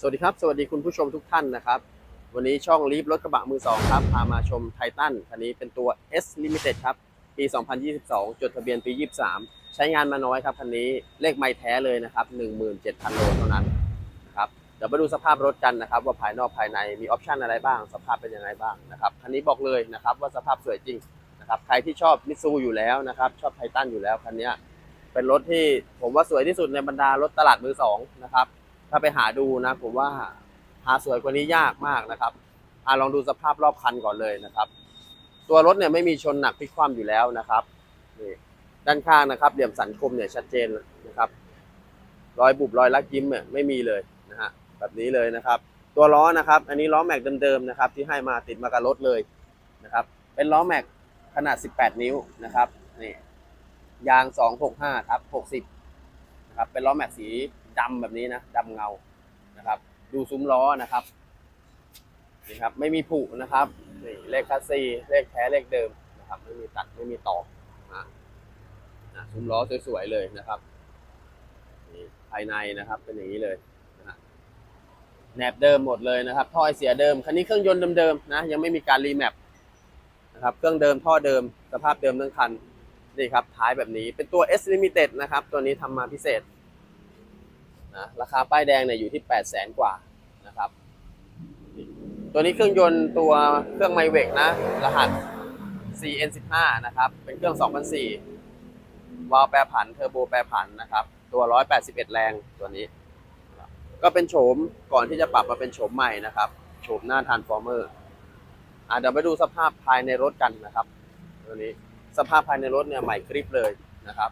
สวัสดีครับ สวัสดีคุณผู้ชมทุกท่านนะครับ วันนี้ช่องลีฟรถกระบะมือสองครับ พามาชมไททันคันนี้เป็นตัว S Limited ครับ ปี 2022 จดทะเบียนปี 23 ใช้งานมาน้อยครับคันนี้เลขไม่แท้เลยนะครับ 17,000 โลเท่านั้นนะครับเดี๋ยวมาดูสภาพรถกันนะครับ ว่าภายนอกภายในมีออปชันอะไรบ้าง สภาพเป็นยังไงบ้างนะครับคันนี้บอกเลยนะครับว่าสภาพสวยจริงนะครับใครที่ชอบมิซูอยู่แล้วนะครับชอบไททันอยู่แล้วคันนี้เป็นรถที่ผมว่าสวยที่สุดในบรรดารถตลาดมือสองนะครับ ถ้าไปหาดูนะ ผมว่าหาสวยกว่านี้ยากมากนะครับอาลองดูสภาพรอบคันก่อนเลยนะครับ ตัวรถเนี่ยไม่มีชนหนักพลิกคว่ำอยู่แล้วนะครับนี่ด้านข้างนะครับ เหลี่ยมสันคมเนี่ยชัดเจนนะครับรอยบุบรอยลักยิ้มเนี่ยไม่มีเลยนะฮะแบบนี้เลยนะครับ ตัวล้อนะครับ อันนี้ล้อแม็กเดิมๆนะครับ ที่ให้มาติดมากับรถเลยนะครับ เป็นล้อแม็กขนาด 18 นิ้วนะครับนี่ยาง 265ทับ60นะครับเป็นล้อแม็กสี ดำแบบนี้นะดำเงานะครับ ดูซุ้มล้อนะครับนี่ครับ ไม่มีผุนะครับนี่เลขคัสซีเลขแท้เลขเดิมนะครับ ไม่มีตัดไม่มีตอนะนะซุ้มล้อสวยๆเลยนะครับนี่ภายในนะครับ เป็นอย่างนี้เลยนะฮะแหนบเดิมหมดเลยนะครับท่อไอเสียเดิมคันนี้เครื่องยนต์เดิมๆนะยังไม่มีการรีแมปนะครับ เครื่องเดิมท่อเดิม สภาพเดิมทั้งคันนี่ครับท้ายแบบนี้เป็นตัว S Limited นะครับ ตัวนี้ทำมาพิเศษ นะราคาป้ายแดงเนี่ยอยู่ที่8 0 0แสนกว่านะครับ ตัวนี้เครื่องยนต์ตัวเครื่องไมเวกนะ รหัส CN15 นะครับ เป็นเครื่อง 2004วาล์วแปรผันเทอร์โบแปรผันนะครับ ตัว 181 แรงตัวนี้ ก็เป็นโฉมก่อนที่จะปรับมาเป็นโฉมใหม่นะครับโฉมหน้าทานฟอร์เมอร์อะเดี๋ยวไปดูสภาพภายในรถกันนะครับ ตัวนี้สภาพภายในรถเนี่ยใหม่กริบเลยนะครับ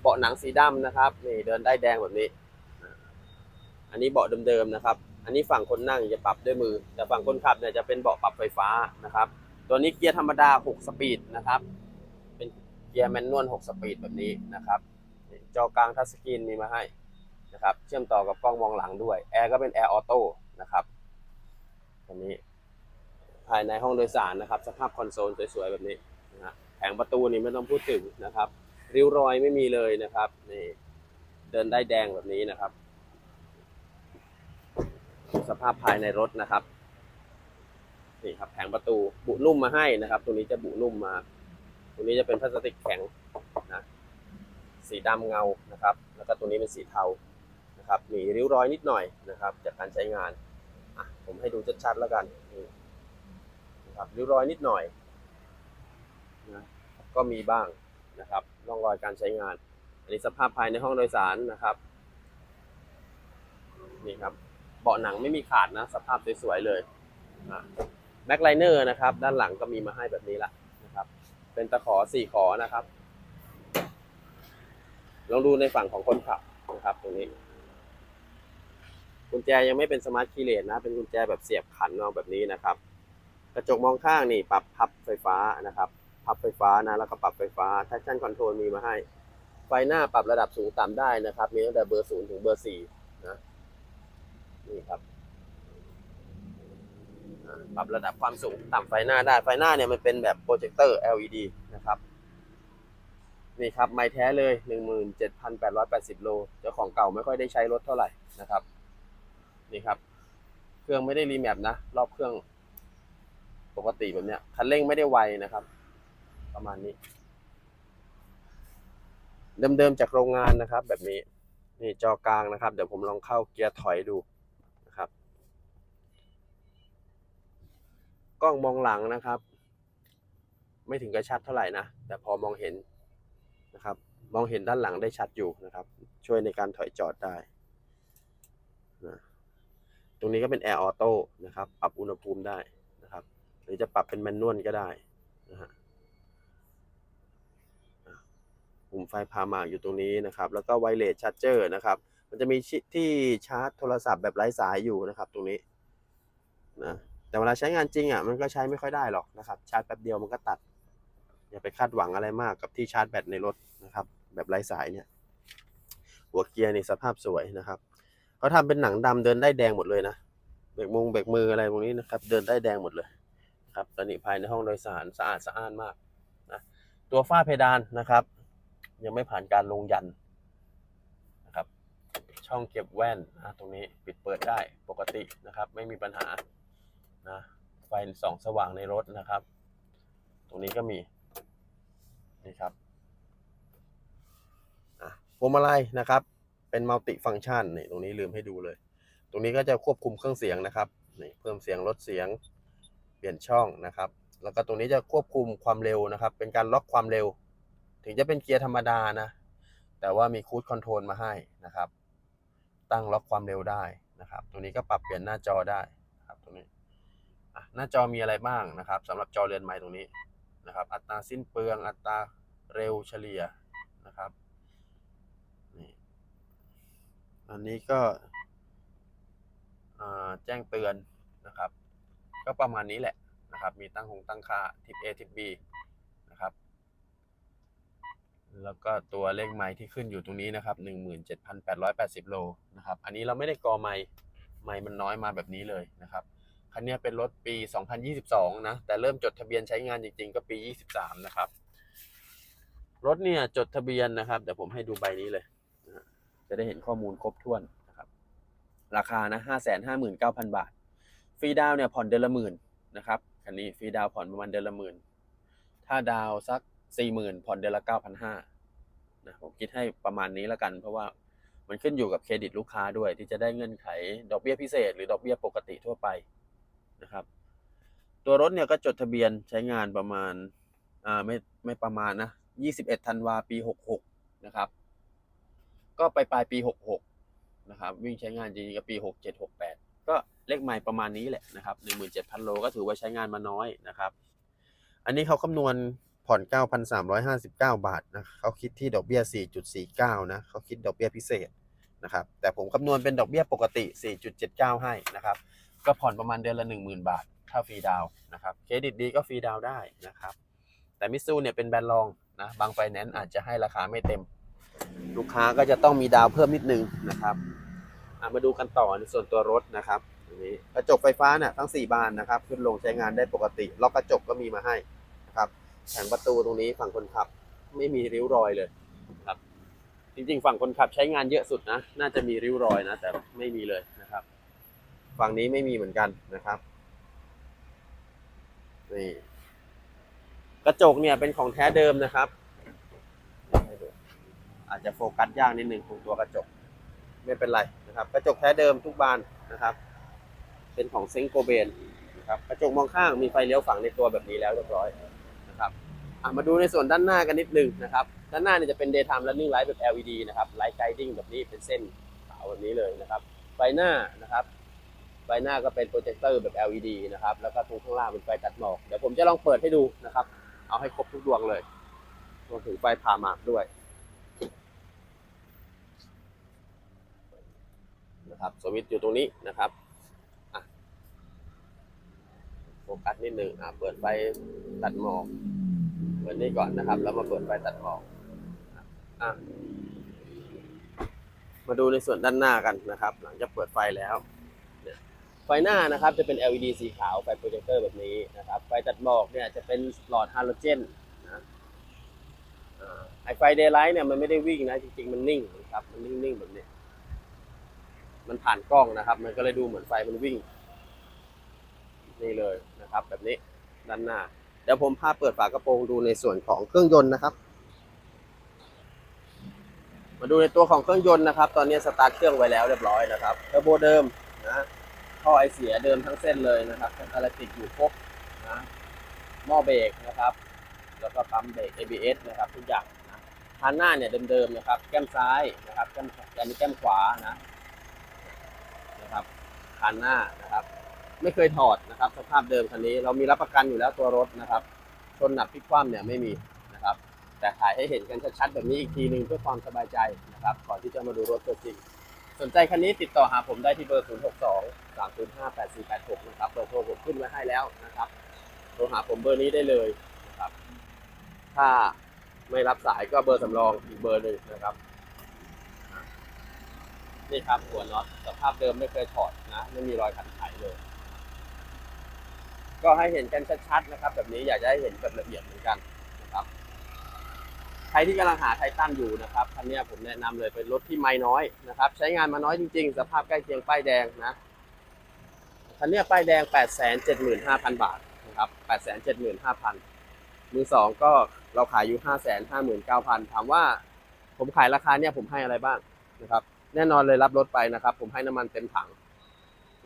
เบาะหนังสีดำนะครับนี่เดินได้แดงแบบนี้ อันนี้เบาะเดิมๆนะครับ อันนี้ฝั่งคนนั่งจะปรับด้วยมือ แต่ฝั่งคนขับเนี่ยจะเป็นเบาะปรับไฟฟ้านะครับ ตัวนี้เกียร์ธรรมดา 6 สปีดนะครับ เป็นเกียร์แมนนวล 6 สปีดแบบนี้นะครับ จอกลางทัชสกรีนมีมาให้นะครับ เชื่อมต่อกับกล้องมองหลังด้วย แอร์ก็เป็นแอร์ออโต้นะครับอันนี้ภายในห้องโดยสารนะครับ สภาพคอนโซลสวยๆแบบนี้นะฮะแผงประตูนี่ไม่ต้องพูดถึงนะครับ ริ้วรอยไม่มีเลยนะครับนี่เดินได้แดงแบบนี้นะครับ สภาพภายในรถนะครับนี่ครับแผงประตูบุนุ่มมาให้นะครับ ตัวนี้จะบุนุ่มมา ตัวนี้จะเป็นพลาสติกแข็งนะสีดำเงานะครับ แล้วก็ตัวนี้เป็นสีเทานะครับ มีริ้วรอยนิดหน่อยนะครับ จากการใช้งานอะผมให้ดูชัดๆแล้วกันนี่นะครับริ้วรอยนิดหน่อยนะก็มีบ้างนะครับร่องรอยการใช้งาน อันนี้สภาพภายในห้องโดยสารนะครับนี่ครับ เบาะหนังไม่มีขาดนะ สภาพสวยๆเลยแบ็คไลเนอร์นะครับ ด้านหลังก็มีมาให้แบบนี้ละนะครับ เป็นตะขอสี่ขอนะครับ ลองดูในฝั่งของคนขับนะครับ ตรงนี้ กุญแจยังไม่เป็นสมาร์ทคีย์เลสนะ เป็นกุญแจแบบเสียบขันเอาแบบนี้นะครับ กระจกมองข้างนี่ปรับพับไฟฟ้านะครับ พับไฟฟ้านะ แล้วก็ปรับไฟฟ้า traction control มีมาให้ ไฟหน้าปรับระดับสูงต่ำได้นะครับ มีตั้งแต่เบอร์ศูนย์ถึงเบอร์สี่นะ นี่ครับปรับระดับความสูงต่ำไฟหน้าได้ไฟหน้าเนี่ยมันเป็นแบบโปรเจคเตอร์ LED นะครับนี่ครับไม่แท้เลย 17,880 โลเจ้าของเก่าไม่ค่อยได้ใช้รถเท่าไหร่นะครับ นี่ครับ เครื่องไม่ได้รีแมปนะ รอบเครื่องปกติแบบเนี้ย คันเร่งไม่ได้ไวนะครับ ประมาณนี้ เดิมๆจากโรงงานนะครับ แบบนี้ นี่จอกลางนะครับ เดี๋ยวผมลองเข้าเกียร์ถอยดูนะครับ กล้องมองหลังนะครับ ไม่ถึงกระชัดเท่าไหร่นะ แต่พอมองเห็นนะครับ มองเห็นด้านหลังได้ชัดอยู่นะครับ ช่วยในการถอยจอดได้นะตรงนี้ก็เป็นแอร์ออโต้นะครับ ปรับอุณหภูมิได้นะครับ หรือจะปรับเป็นแมนนวลก็ได้นะฮะปุ่มไฟพามากอยู่ตรงนี้นะครับ แล้วก็ไวเลสชาร์จเจอร์นะครับ มันจะมีที่ชาร์จโทรศัพท์แบบไร้สายอยู่นะครับ ตรงนี้นะ แต่เวลาใช้งานจริงอะมันก็ใช้ไม่ค่อยได้หรอกนะครับ ชาร์จแป๊บเดียวมันก็ตัด อย่าไปคาดหวังอะไรมากกับที่ชาร์จแบตในรถนะครับ แบบไร้สายเนี่ย หัวเกียร์นี่สภาพสวยนะครับเขาทำเป็นหนังดำเดินได้แดงหมดเลยนะเบรกมุงเบรกมืออะไรพวกนี้นะครับ เดินได้แดงหมดเลยครับตอนนี้ภายในห้องโดยสารสะอาดสะอ้านมากนะตัวฝ้าเพดานนะครับ ยังไม่ผ่านการลงยันนะครับ ช่องเก็บแว่นนะตรงนี้ปิดเปิดได้ปกตินะครับ ไม่มีปัญหา นะไฟสองสว่างในรถนะครับ ตรงนี้ก็มีนี่ครับพวงมาลัยนะครับ เป็นมัลติฟัง c t ชันนี่ตรงนี้ลืมให้ดูเลย ตรงนี้ก็จะควบคุมเครื่องเสียงนะครับนี่เพิ่มเสียงลดเสียงเปลี่ยนช่องนะครับ แล้วก็ตรงนี้จะควบคุมความเร็วนะครับ เป็นการล็อกความเร็ว ถึงจะเป็นเกียร์ธรรมดานะ แต่ว่ามีคูดคอนโทรลมาให้นะครับ ตั้งล็อกความเร็วได้นะครับ ตรงนี้ก็ปรับเปลี่ยนหน้าจอได้นะครับตรงนี้อะ หน้าจอมีอะไรบ้างนะครับสำหรับจอเรือนใหม่ตรงนี้นะครับ อัตราสิ้นเปลือง อัตราเร็วเฉลี่ยนะครับนี่อันนี้ก็แจ้งเตือนนะครับ ก็ประมาณนี้แหละนะครับ มีตั้งหงตั้งค่าทิป A ทิป B นะครับ แล้วก็ตัวเลขไม้ที่ขึ้นอยู่ตรงนี้นะครับ 17,880 โลนะครับ อันนี้เราไม่ได้กอไม้ไม้มันน้อยมาแบบนี้เลยนะครับ คันนี้เป็นรถปี 2022 นะ แต่เริ่มจดทะเบียนใช้งานจริง ๆ ก็ปี 23 นะครับ รถเนี่ยจดทะเบียนนะครับ เดี๋ยวผมให้ดูใบนี้เลย จะได้เห็นข้อมูลครบถ้วนนะครับ ราคานะ 559,000 บาท ฟรีดาวเนี่ยผ่อนเดือนละหมื่นนะครับ คันนี้ฟรีดาวผ่อนประมาณเดือนละหมื่น ถ้าดาวสักสี่หมื่นผ่อนเดือนละเก้าพันห้านะ ผมคิดให้ประมาณนี้แล้วกัน เพราะว่ามันขึ้นอยู่กับเครดิตลูกค้าด้วยที่จะได้เงื่อนไข ดอกเบี้ยพิเศษหรือดอกเบี้ยปกติทั่วไป นะครับ ตัวรถเนี่ยก็จดทะเบียนใช้งานประมาณอ่าไม่ไม่ประมาณนะ21ธันวาปี 66 นะครับ ก็ไปปลายปี 66 นะครับ วิ่งใช้งานจริงๆก็ปี 67 68 ก็เลขใหม่ประมาณนี้แหละนะครับ17,000 โลก็ถือว่าใช้งานมาน้อยนะครับ อันนี้เขาคำนวณผ่อน 9,359 บาทนะเขาคิดที่ดอกเบี้ย 4.49 นะเขาคิดดอกเบี้ยพิเศษนะครับ แต่ผมคำนวณเป็นดอกเบี้ยปกติ 4.79 ให้นะครับ ก็ผ่อนประมาณเดือนละ 10,000 บาท ถ้าฟรีดาวนะครับเครดิตดีก็ฟรีดาวได้นะครับ แต่มิซูเนี่ยเป็นแบรนด์รองนะบางไฟแนนซ์อาจจะให้ราคาไม่เต็ม ลูกค้าก็จะต้องมีดาวเพิ่มนิดนึงนะครับมาดูกันต่อในส่วนตัวรถนะครับอันนี้กระจกไฟฟ้าเนี่ยทั้ง 4 บานนะครับ ขึ้นลงใช้งานได้ปกติล็อกกระจกก็มีมาให้นะครับแผงประตูตรงนี้ฝั่งคนขับไม่มีริ้วรอยเลยนะครับ จริงๆ ฝั่งคนขับใช้งานเยอะสุดนะ น่าจะมีริ้วรอยนะ แต่ไม่มีเลย ฝั่งนี้ไม่มีเหมือนกันนะครับนี่กระจกเนี่ยเป็นของแท้เดิมนะครับ อาจจะโฟกัสยากนิดนึงตรงตัวกระจก ไม่เป็นไรนะครับ กระจกแท้เดิมทุกบานนะครับ เป็นของเซ็งโกเบนนะครับกระจกมองข้างมีไฟเลี้ยวฝังในตัวแบบนี้แล้วเรียบร้อยนะครับมาดูในส่วนด้านหน้ากันนิดนึงนะครับ ด้านหน้าเนี่ยจะเป็น daytime running light แบบ LED นะครับ light guiding แบบนี้เป็นเส้นขาวแบบนี้เลยนะครับไฟหน้านะครับ ไฟหน้าก็เป็นโปรเจคเตอร์แบบ LED นะครับ แล้วก็ตรงข้างล่างเป็นไฟตัดหมอก เดี๋ยวผมจะลองเปิดให้ดูนะครับ เอาให้ครบทุกดวงเลยรวมถึงไฟผ่าหมากด้วยนะครับสวิตช์อยู่ตรงนี้นะครับโฟกัสนิดหนึ่งอะเปิดไฟตัดหมอก เปิดนี่ก่อนนะครับ แล้วมาเปิดไฟตัดหมอกอะมาดูในส่วนด้านหน้ากันนะครับ หลังจากเปิดไฟแล้ว ไฟหน้านะครับจะเป็น LED สีขาวไฟโปรเจคเตอร์แบบนี้นะครับ ไฟตัดหมอกเนี่ยจะเป็นหลอดฮาโลเจนนะไอไฟเดย์ไลท์เนี่ยมันไม่ได้วิ่งนะจริงๆ มันนิ่งนะครับ มันนิ่งๆแบบนี้ มันผ่านกล้องนะครับ มันก็เลยดูเหมือนไฟมันวิ่ง นี่เลยนะครับ แบบนี้ด้านหน้า เดี๋ยวผมพาเปิดฝากระโปรงดูในส่วนของเครื่องยนต์นะครับ มาดูในตัวของเครื่องยนต์นะครับ ตอนนี้สตาร์ทเครื่องไว้แล้วเรียบร้อยนะครับเทอร์โบเดิมนะ ท่อไอเสียเดิมทั้งเส้นเลยนะครับอะไรติดอยู่ครบนะหม้อเบรกนะครับ แล้วก็ปั๊มเบรก ABS นะครับทุกอย่างนะคันหน้าเนี่ยเดิมๆนะครับ แก้มซ้ายนะครับแก้มอันนี้แก้มขวานะนะครับคันหน้านะครับ ไม่เคยถอดนะครับ สภาพเดิมคันนี้เรามีรับประกันอยู่แล้วตัวรถนะครับชนหนักพลิกคว่ำเนี่ยไม่มีนะครับ แต่ถ่ายให้เห็นกันชัดๆแบบนี้อีกทีหนึ่งเพื่อความสบายใจนะครับ ก่อนที่จะมาดูรถตัวจริง สนใจคันนี้ติดต่อหาผมได้ที่เบอร์ 0 6 2 3 0 5 8 4 8 6 นะครับเบอร์โทรผมขึ้นไว้ให้แล้วนะครับโทรหาผมเบอร์นี้ได้เลยนะครับ ถ้าไม่รับสายก็เบอร์สำรองอีกเบอร์หนึ่งนะครับ นี่ครับหัวน็อตสภาพเดิมไม่เคยถอดนะ ไม่มีรอยขัดไขเลย ก็ให้เห็นกันชัดๆนะครับ แบบนี้อยากจะให้เห็นแบบละเอียดเหมือนกัน รับใครที่กำลังหาไททันอยู่นะครับคันนี้ผมแนะนำเลยเป็นรถที่ไม่น้อยนะครับ ใช้งานมาน้อยจริงๆ สภาพใกล้เคียงป้ายแดงนะคันนี้ป้ายแดง 8 7 5 0 0 0 บาทนะครับ8 7 5 0 0 0มือสองก็เราขายอยู่ 5 5 9 0 0 0 ถามว่าผมขายราคาเนี่ยผมให้อะไรบ้างนะครับ แน่นอนเลยรับรถไปนะครับ ผมให้น้ำมันเต็มถัง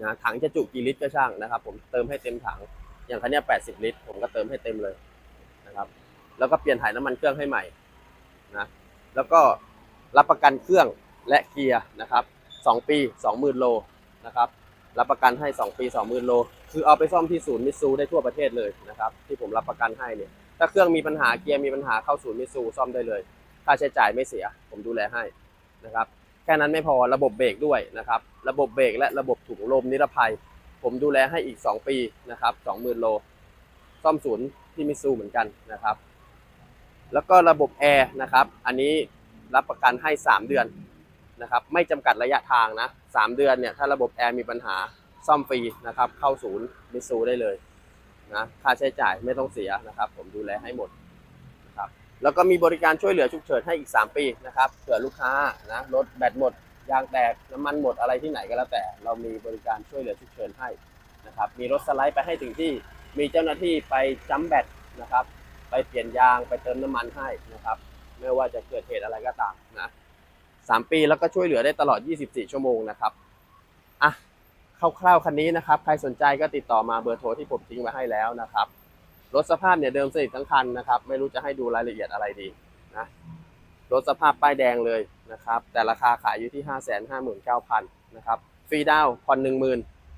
นะถังจะจุกี่ลิตรก็ช่างนะครับ ผมเติมให้เต็มถัง อย่างคันนี้ย80 ลิตร ผมก็เติมให้เต็มเลยนะครับ แล้วก็เปลี่ยนถ่ายน้ำมันเครื่องให้ใหม่ นะแล้วก็รับประกันเครื่องและเกียร์นะครับ2ปี 20,000 โลนะครับรับประกันให้ 2 ปี 20,000 โล คือเอาไปซ่อมที่ศูนย์มิซูได้ทั่วประเทศเลยนะครับที่ผมรับประกันให้เนี่ยถ้าเครื่องมีปัญหาเกียร์มีปัญหาเข้าศูนย์มิซูซ่อมได้เลย ค่าใช้จ่ายไม่เสีย ผมดูแลให้นะครับแค่นั้นไม่พอระบบเบรกด้วยนะครับระบบเบรกและระบบถุงลมนิรภัย ผมดูแลให้อีก 2 ปีนะครับ20,000 โล ซ่อมศูนย์ที่มิซูเหมือนกันนะครับ แล้วก็ระบบแอร์นะครับ อันนี้รับประกันให้ 3 เดือนนะครับ ไม่จำกัดระยะทางนะ3เดือนเนี่ยถ้าระบบแอร์มีปัญหาซ่อมฟรีนะครับ เข้าศูนย์มิซูได้เลยนะค่าใช้จ่ายไม่ต้องเสียนะครับ ผมดูแลให้หมดนะครับแล้วก็มีบริการช่วยเหลือฉุกเฉินให้อีก 3 ปีนะครับเผื่อลูกค้านะรถแบตหมดยางแตกน้ำมันหมดอะไรที่ไหนก็แล้วแต่ เรามีบริการช่วยเหลือฉุกเฉินให้นะครับ มีรถสไลด์ไปให้ถึงที่มีเจ้าหน้าที่ไปจัมแบตนะครับ ไปเปลี่ยนยางไปเติมน้ำมันให้นะครับ ไม่ว่าจะเกิดเหตุอะไรก็ตามนะสามปีแล้วก็ช่วยเหลือได้ตลอด 24 ชั่วโมงนะครับอะคร่าวๆคันนี้นะครับ ใครสนใจก็ติดต่อมาเบอร์โทรที่ผมทิ้งไว้ให้แล้วนะครับรถสภาพเนี่ยเดิมสนิททั้งคันนะครับ ไม่รู้จะให้ดูรายละเอียดอะไรดีนะรถสภาพป้ายแดงเลยนะครับ แต่ราคาขายอยู่ที่ 5 5 9 0 0 0นะครับฟรีดาวน์ผ่อน10,000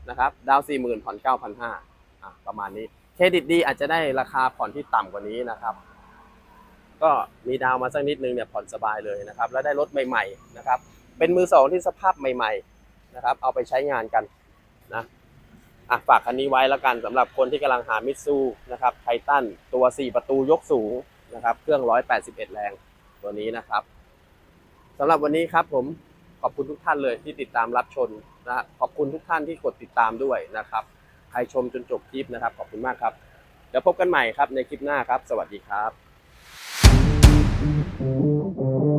นะครับดาวน์40,000ผ่อน9,500อะประมาณนี้ เครดิตดีอาจจะได้ราคาผ่อนที่ต่ำกว่านี้นะครับ ก็มีดาวมาสักนิดนึงเนี่ยผ่อนสบายเลยนะครับ แล้วได้รถใหม่ๆนะครับ เป็นมือสองที่สภาพใหม่ๆนะครับ เอาไปใช้งานกันนะอะฝากคันนี้ไว้แล้วกันสำหรับคนที่กำลังหามิตซูนะครับไททันตัว 4 ประตูยกสูงนะครับ เครื่อง 181 แรงตัวนี้นะครับสำหรับวันนี้ครับผมขอบคุณทุกท่านเลยที่ติดตามรับชมนะขอบคุณทุกท่านที่กดติดตามด้วยนะครับ ใครชมจนจบคลิปนะครับ ขอบคุณมากครับเดี๋ยวพบกันใหม่ครับในคลิปหน้าครับ สวัสดีครับ